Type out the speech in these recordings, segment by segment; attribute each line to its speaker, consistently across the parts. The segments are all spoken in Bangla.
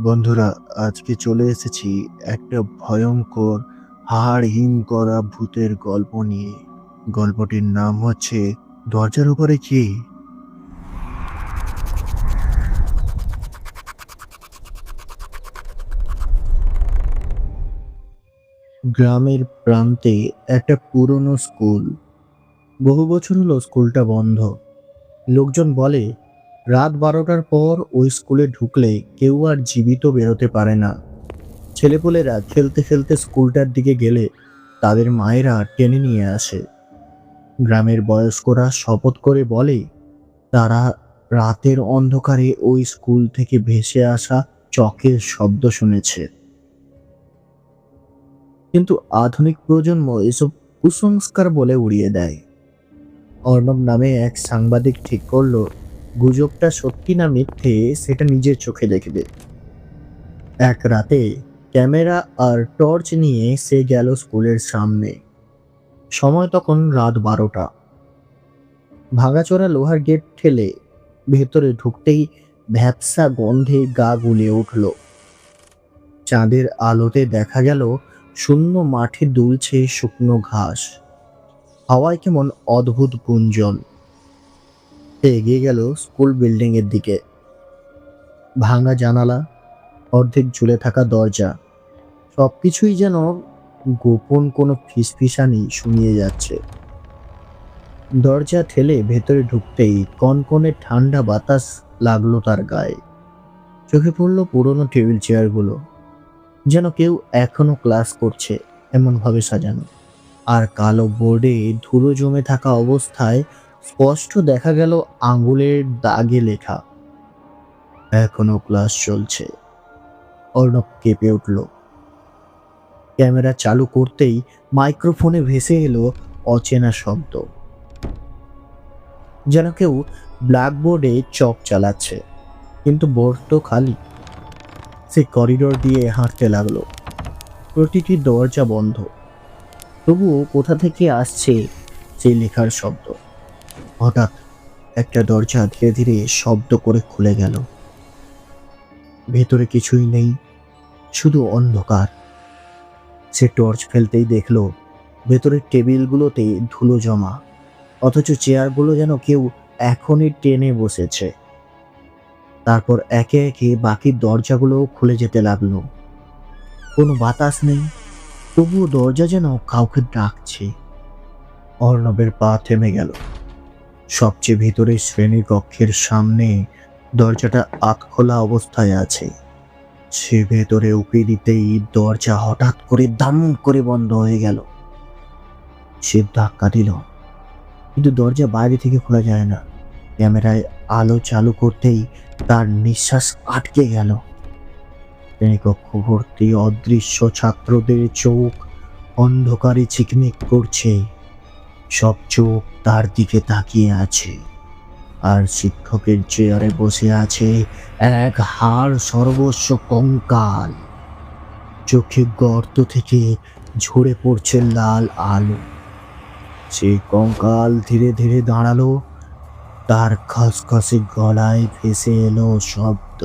Speaker 1: বন্ধুরা, আজকে চলে এসেছি একটা ভয়ঙ্কর হাড় হিম করা ভূতের গল্প নিয়ে। গল্পটির নাম হচ্ছে, দরজার উপরে কি? গ্রামের প্রান্তে একটা পুরনো স্কুল। বহু বছর হলো স্কুলটা বন্ধ। লোকজন বলে রাত বারোটার পর ওই স্কুলে ঢুকলে কেউ আর জীবিত বেরোতে পারে না। ছেলেপুলেরা খেলতে খেলতে স্কুলটার দিকে গেলে তাদের মায়েরা টেনে নিয়ে আসে। গ্রামের বয়স্করা শপথ করে বলে, তারা রাতের অন্ধকারে ওই স্কুল থেকে ভেসে আসা চকের শব্দ শুনেছে। কিন্তু আধুনিক প্রজন্ম এসব কুসংস্কার বলে উড়িয়ে দেয়। অর্ণব নামে এক সাংবাদিক ঠিক করল গুজবটা সত্যি না মিথ্যে, সেটা নিজের চোখে দেখবে। এক রাতে ক্যামেরা আর টর্চ নিয়ে সে গেল স্কুলের সামনে। সময় তখন রাত বারোটা। ভাঙাচোরা লোহার গেট ঠেলে ভেতরে ঢুকতেই ভ্যাপসা গন্ধে গা গুলে উঠল। চাঁদের আলোতে দেখা গেল শূন্য মাঠে দুলছে শুকনো ঘাস। হাওয়ায় কেমন অদ্ভুত গুঞ্জন। সে এগিয়ে গেল স্কুল বিল্ডিং এর দিকে। ভাঙা জানালা, অর্ধেক ঝুলে থাকা দরজা, সবকিছুই যেন গোপন কোনো ফিসফিসানি শুনিয়ে যাচ্ছে। দরজা ঠেলে ভেতরে ঢুকতেই কনকনে ঠান্ডা বাতাস লাগল তার গায়ে। চোখে পড়ল পুরনো টেবিল চেয়ারগুলো, যেন কেউ এখনও ক্লাস করছে এমনভাবে সাজানো। আর কালো বোর্ডে ধুলো জমে থাকা অবস্থায় স্পষ্ট দেখা গেল আঙ্গুলের দাগে লেখা। এখনও ক্লাস চলছে। অর্ণব কেঁপে উঠল। ক্যামেরা চালু করতেই মাইক্রোফোনে ভেসে এলো অচেনা শব্দ। যেন কেউ ব্ল্যাকবোর্ডে চক চালাচ্ছে, কিন্তু বোর্ড তো খালি। সে করিডোর দিয়ে হাঁটতে লাগল। প্রতিটি দরজা বন্ধ। তবুও কোথা থেকে আসছে সেই লেখার শব্দ। হঠাৎ একটা দরজা ধীরে ধীরে শব্দ করে খুলে গেল। ভেতরে কিছুই নেই, শুধু অন্ধকার। সে টর্চ ফেলতেই দেখল, ভেতরের টেবিলগুলোতে ধুলো জমা, অথচ চেয়ারগুলো যেন কেউ এখনই টেনে বসেছে। তারপর একে একে বাকি দরজাগুলো খুলে যেতে লাগল। কোনো বাতাস নেই, তবুও দরজা যেন কাউকে ডাকছে। অর্ণবের পা থেমে গেল। সবচেয়ে ভিতরে শ্রেণীকক্ষের সামনে দরজাটা আতখোলা অবস্থায় আছে। সে ভেতরে উকি দিতেই দরজা হঠাৎ করে দাম করে বন্ধ হয়ে গেল। সে ধাক্কা দিল। কিন্তু দরজা বাইরে থেকে খোলা যায় না। ক্যামেরায় আলো চালু করতেই তার নিঃশ্বাস আটকে গেল। শ্রেণীকক্ষ ভর্তি অদৃশ্য ছাত্রদের চোখ অন্ধকারে চিকমিক করছে। সব চোখ তার দিকে তাকিয়ে আছে। আর শিক্ষকের চেয়ারে বসে আছে এক হাড় সর্বস্ব কঙ্কাল। চোখে গর্ত থেকে ঝরে পড়ছে লাল আলো। সেই কঙ্কাল ধীরে ধীরে দাঁড়াল। তার খসখসে গলায় ভেসে এলো শব্দ।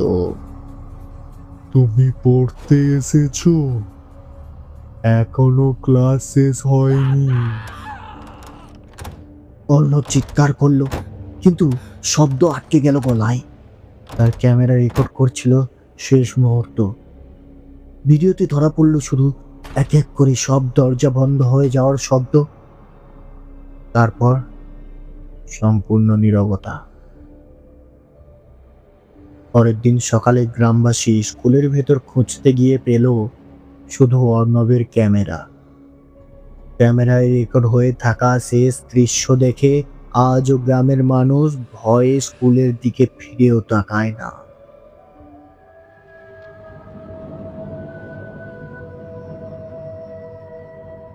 Speaker 2: তুমি পড়তে এসেছ? এখনও ক্লাস শেষ হয়নি।
Speaker 1: অর্ণব চিৎকার করল, কিন্তু শব্দ আটকে গেল গলায়। তার ক্যামেরা রেকর্ড করছিল শেষ মুহূর্ত। ভিডিওতে ধরা পড়ল শুধু এক এক করে সব দরজা বন্ধ হয়ে যাওয়ার শব্দ। তারপর সম্পূর্ণ নীরবতা। পরের দিন সকালে গ্রামবাসী স্কুলের ভেতর খুঁজতে গিয়ে পেল শুধু অর্ণবের ক্যামেরা। ক্যামেরায় রেকর্ড হয়ে থাকা শেষ দৃশ্য দেখে আজও গ্রামের মানুষ ভয়ে স্কুলের দিকে ফিরেও তাকায় না।